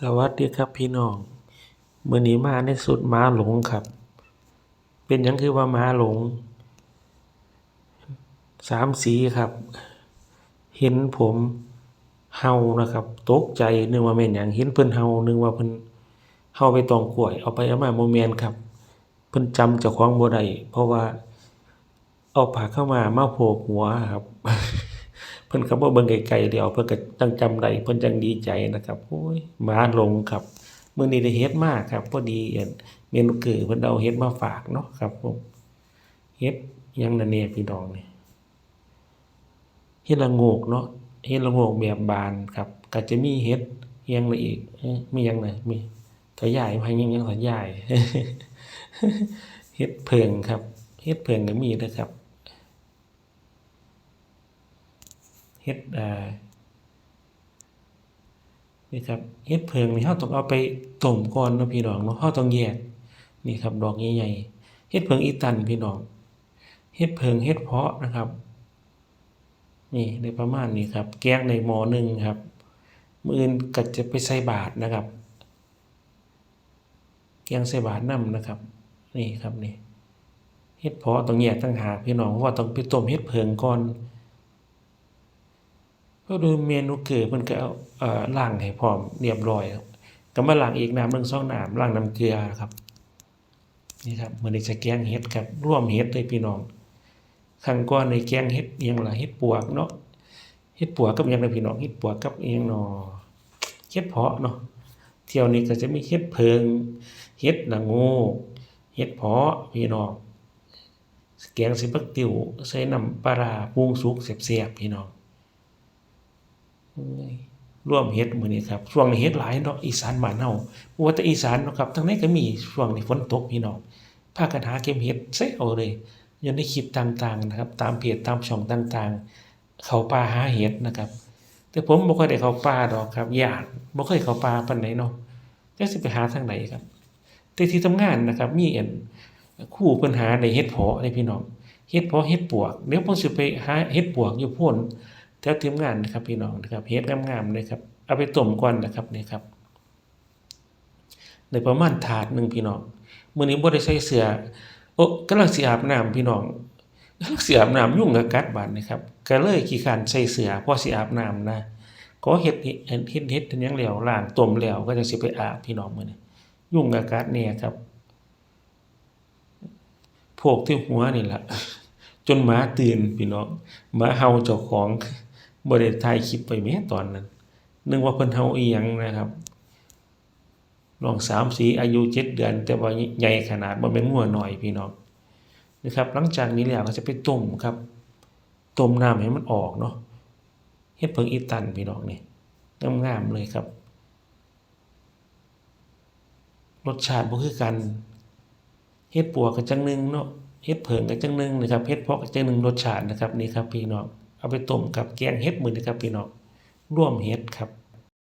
สวัสดีครับพี่น้องมื้อนี้มาในสุดมาหลงครับ เป็นยังคือว่ามาหลงสามสีครับ เห็นผมเห่านะครับ ตกใจนึกว่าแม่นหยังเห็นเพิ่นเห่านึกว่าเพิ่นเห่าไปตองกล้วย เอาไปเอามาบ่แม่นครับ เพิ่นจำเจ้าของบ่ได้เพราะว่า เอาผ้าเข้ามามาโพกหัวครับ เพิ่นก็บ่เบิ่งไกลๆเดียวเพิ่นก็จังจำได้เพิ่นจังดีใจนะครับโอ้ยหมาลงครับมื้อนี้ได้เฮ็ดมากครับพอดีเอ็นเมนูเกือเพิ่นเอาเฮ็ดมาฝากเนาะครับผมเฮ็ดยังน่ะแน่พี่น้องนี่เฮ็ดละโงกเนาะเฮ็ดละโงกแบบบานครับก็จะมีเฮ็ดยังละอีกมีหยังน่ะมีถยายพายังยังถยายเฮ็ดเพิงครับเฮ็ดเพิงก็มีเด้อครับ เฮ็ดอ่านี่ครับเฮ็ดเพิงนี่เราต้องเอาไปต้มก่อนเนาะพี่น้องเนาะเราต้องแยกนี่ครับดอกใหญ่ๆเฮ็ดเพิงอีตันพี่น้องเฮ็ดเพิงเฮ็ดเพาะนะครับนี่ได้ประมาณนี้ครับ แกงในหม้อหนึ่งครับมื้ออื่นก็จะไปใส่บาตรนะครับ แกงใส่บาตรนำนะครับ นี่ครับนี่เฮ็ดเพาะต้องแยกต่างหากพี่น้องเพราะว่าต้องไปต้มเฮ็ดเพิงก่อน ก็ดูเมนูเกลือเพิ่นก็เอาเอ่อล้างให้พร้อมเรียบร้อยครับก็มาล้างอีกน้ำหนึ่งสองน้ำล้างน้ำเกลือครับ นี่ครับมื้อนี้จะแกงเห็ดครับร่วมเห็ดเลยพี่น้องครั้งก่อนในแกงเห็ดอิหยังล่ะเห็ดปวกเนาะเห็ดปวกกับอิหยังล่ะพี่น้องเห็ดปวกกับอิหยังเนาะเห็ดเพาะเนาะเที่ยวนี้ก็จะมีเห็ดเพิงเห็ดละโงกเห็ดเพาะพี่น้องแกงใส่บักติวใส่น้ำปลาร้าปรุงสุกแซ่บๆพี่น้อง ร่วมเฮ็ดมือนี้ครับช่วงนี้เฮ็ดหลายเนาะอีสานบ้านเฮาบ่ว่าแต่อีสานเนาะครับทางไหนก็มีช่วงนี้ฝนตกพี่น้องพาคกันหาเก็บเฮ็ดเซเอาเลยอยู่ในคลิปต่างๆนะครับ ตามเพจตามช่องต่างๆ เขาป่าหาเห็ดนะครับ แต่ผมบ่ค่อยได้เข้าป่าดอกครับย้านบ่เคยเข้าป่าปานใดเนาะจักสิไปหาทางไหนครับ แต่ที่ทำงานนะครับ มีอันครูเพิ่นหาได้เฮ็ดเพาะได้พี่น้องเฮ็ดเพาะเฮ็ดปวกเดี๋ยวผมสิไปหาเฮ็ดปวกอยู่โพ้น ถวทีมงานนะครับพี่น้องนะครับเฮ็ดงามๆเลยครับเอาไปต้มก่อนนะครับนี่ครับในประมาณถาดหนึ่งพี่น้องมื้อนี้บ่ได้ใส่เสื้อโอ้กำลังสิอาบน้ำพี่น้องกำลังสิอาบน้ำยุ่งกับกัดบาดนะครับก็เลยขี้คร้านใส่เสื้อพอสิอาบน้ำนะก็เฮ็ดเฮ็ดเฮ็ดเฮ็ดหยังแล้วล้างต้มแล้วก็จังสิไปอาบพี่น้องมื้อนี้ยุ่งกับกัดเนี่ยครับโพกที่หัวนี่ล่ะจนหมาตื่นพี่น้องหมาเห่าเจ้าของ บ่ได้ถ่ายคลิปไว้แม้ตอนนั้นนึกว่าเพิ่นเห่าอียงนะครับน้องสามสีอายุ7เดือน แต่ว่าใหญ่ขนาดบ่แม่นงัวหน้อยพี่น้องนะครับหลังจากนี้แล้วก็จะไปต้มครับต้มน้ำให้มันออกเนาะเฮ็ดเพิงอีตันพี่น้องนี่งามๆเลยครับ รสชาติบ่คือกันเฮ็ดปัวก็จังนึงเนาะเฮ็ดเผิงก็จังนึงนะครับเฮ็ดเพาะก็จังนึงรสชาตินะครับนี่ครับพี่น้อง เอาไปต้มกับแกงเห็ดมือนะครับพี่น้องร่วมเห็ดครับ